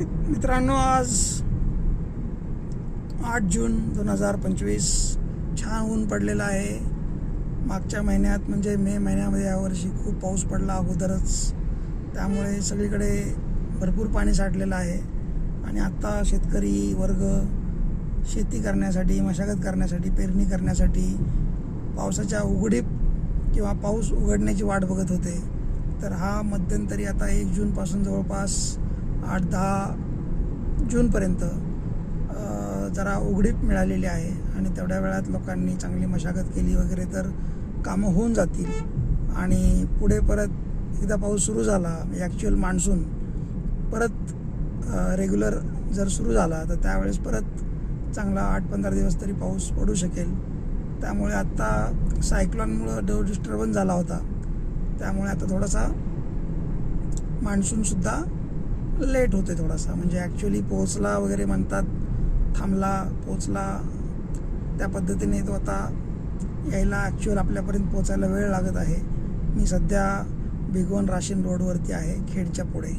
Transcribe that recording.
मित्रांनो आज आठ जून दोन हजार पंचवीस छान ऊन पडलेलं आहे. मागच्या महिन्यात म्हणजे मे महिन्यामध्ये यावर्षी खूप पाऊस पडला अगोदरच. त्यामुळे सगळीकडे भरपूर पाणी साठलेलं आहे. आणि आत्ता शेतकरी वर्ग शेती करण्यासाठी मशागत करण्यासाठी पेरणी करण्यासाठी पावसाच्या उघडीप किंवा पाऊस उघडण्याची वाट बघत होते. तर हा मध्यंतरी आता एक जूनपासून जवळपास आठ दहा जूनपर्यंत जरा उघडीप मिळालेली आहे आणि तेवढ्या वेळात लोकांनी चांगली मशागत केली वगैरे तर कामं होऊन जातील. आणि पुढे परत एकदा पाऊस सुरू झाला ॲक्च्युअल मान्सून परत रेग्युलर जर सुरू झाला तर त्यावेळेस परत चांगला आठ पंधरा दिवस तरी पाऊस पडू शकेल. त्यामुळे आत्ता सायक्लॉनमुळं डो डिस्टर्बन्स झाला होता त्यामुळे आता थोडासा मान्सूनसुद्धा लेट होते थोडासा. म्हणजे ॲक्च्युली पोचला वगैरे म्हणतात थांबला पोचला त्या पद्धतीने तो आता यायला ॲक्च्युअल आपल्यापर्यंत पोचायला वेळ लागत आहे. मी सध्या भिगवण राशीन रोडवरती आहे खेडच्या पुढे.